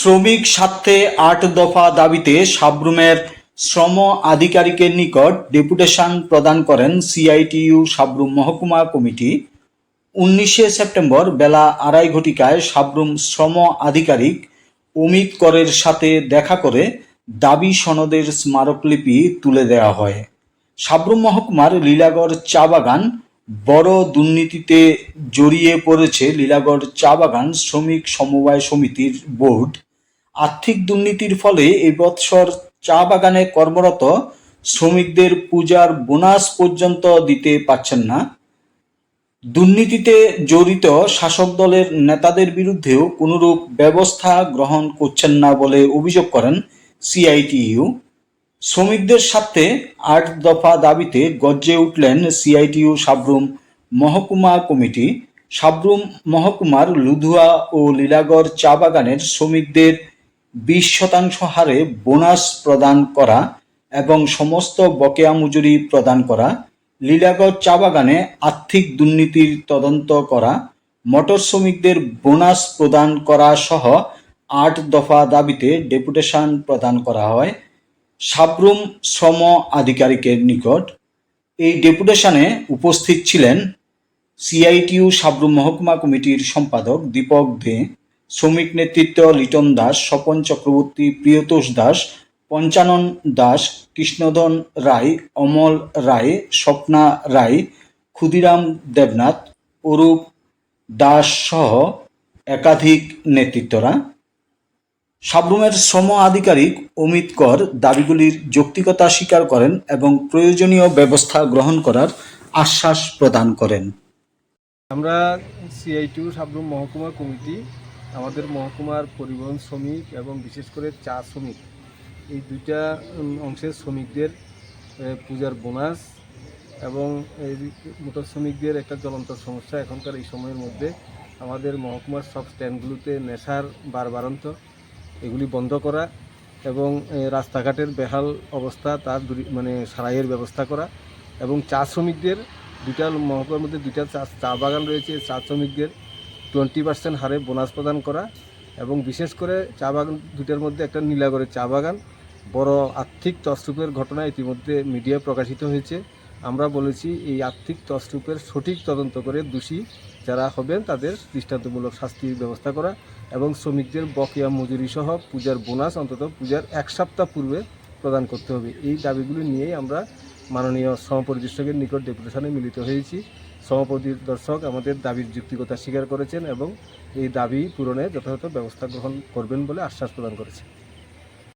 শ্রমিক স্বার্থে আট দফা দাবিতে সাবরুমের শ্রম আধিকারিকের নিকট ডেপুটেশন প্রদান করেন সিআইটিইউ সাবরুম মহকুমা কমিটি। উনিশে সেপ্টেম্বর বেলা আড়াই ঘটিকায় সাবরুম শ্রম আধিকারিক অমিত করের সাথে দেখা করে দাবি সনদের স্মারকলিপি তুলে দেওয়া হয়। সাবরুম মহকুমার লীলাগড় চা বাগান বড় দুর্নীতিতে জড়িয়ে পড়েছে লীলাগড় চা বাগান শ্রমিক সমবায় সমিতির বোর্ড। আর্থিক দুর্নীতির ফলে এই বৎসর চা বাগানে কর্মরত শ্রমিকদের পূজার বোনাস পর্যন্ত দিতে পারছেন না। দুর্নীতিতে জড়িত শাসক দলের নেতাদের বিরুদ্ধেও কোনরূপ ব্যবস্থা গ্রহণ করছেন না বলে অভিযোগ করেন সিআইটিইউ। শ্রমিকদের স্বার্থে আট দফা দাবিতে গর্জে উঠলেন সিআইটিইউ সাবরুম মহকুমা কমিটি। সাবরুম মহকুমার লুধুয়া ও লীলাগড় চা বাগানের শ্রমিকদের বিশ শতাংশ হারে বোনাস প্রদান করা এবং সমস্ত বকেয়া মজুরি প্রদান করা, লীলাগড় চা বাগানে আর্থিক দুর্নীতির তদন্ত করা, মোটর শ্রমিকদের বোনাস প্রদান করা সহ আট দফা দাবিতে ডেপুটেশন প্রদান করা হয়। সাবরুম শ্রম আধিকারিকের নিকট। এই ডেপুটেশনে উপস্থিত ছিলেন সিআইটিউ সাবরুম মহকুমা কমিটির সম্পাদক দীপক দে শ্রমিক নেতৃত্ব লিটন দাস, স্বপন চক্রবর্তী প্রিয়তোষ দাস, পঞ্চানন দাস, কৃষ্ণধন রায়, অমল রায়, স্বপ্না রায়, ক্ষুদিরাম দেবনাথ, অরূপ দাস সহ একাধিক নেতৃত্বরা। সাবরুমের শ্রম আধিকারিক অমিত কর দাবিগুলির যৌক্তিকতা স্বীকার করেন এবং প্রয়োজনীয় ব্যবস্থা গ্রহণ করার আশ্বাস প্রদান করেন। আমরা সিআইটিউ সাবরুম মহকুমা কমিটি আমাদের মহকুমার পরিবহন শ্রমিক এবং বিশেষ করে চা শ্রমিক, এই দুইটা অংশের শ্রমিকদের পূজার বোনাস এবং এই মোটর শ্রমিকদের একটা জ্বলন্ত সমস্যা এখনকার এই সময়ের মধ্যে। আমাদের মহকুমার সব স্ট্যান্ডগুলোতে নেশার বারবারন্ত এগুলি বন্ধ করা এবং রাস্তাঘাটের বেহাল অবস্থা, তার মানে সারাইয়ের ব্যবস্থা করা এবং চা শ্রমিকদের, দুইটা মহকুমার মধ্যে দুইটা চা চা বাগান রয়েছে, চা শ্রমিকদের টোয়েন্টি পার্সেন্ট হারে বোনাস প্রদান করা এবং বিশেষ করে চা বাগান দুইটার মধ্যে একটা নীলাগড়ের চা বাগান, বড় আর্থিক তসরূপের ঘটনা ইতিমধ্যে মিডিয়ায় প্রকাশিত হয়েছে। আমরা বলেছি এই আর্থিক তসরূপের সঠিক তদন্ত করে দোষী যারা হবেন তাদের দৃষ্টান্তমূলক শাস্তির ব্যবস্থা করা এবং শ্রমিকদের বকেয়া মজুরি সহ পূজার বোনাস, অন্তত পূজার এক সপ্তাহ পূর্বে প্রদান করতে হবে। এই দাবিগুলি নিয়েই আমরা মাননীয় শ্রম পরিদর্শকের নিকট ডেপুটেশনে মিলিত হয়েছি। শ্রম দর্শক আমাদের দাবির যুক্তিকতা স্বীকার করেছেন এবং এই দাবি পূরণে যথাযথ ব্যবস্থা গ্রহণ করবেন বলে আশ্বাস প্রদান করেছেন।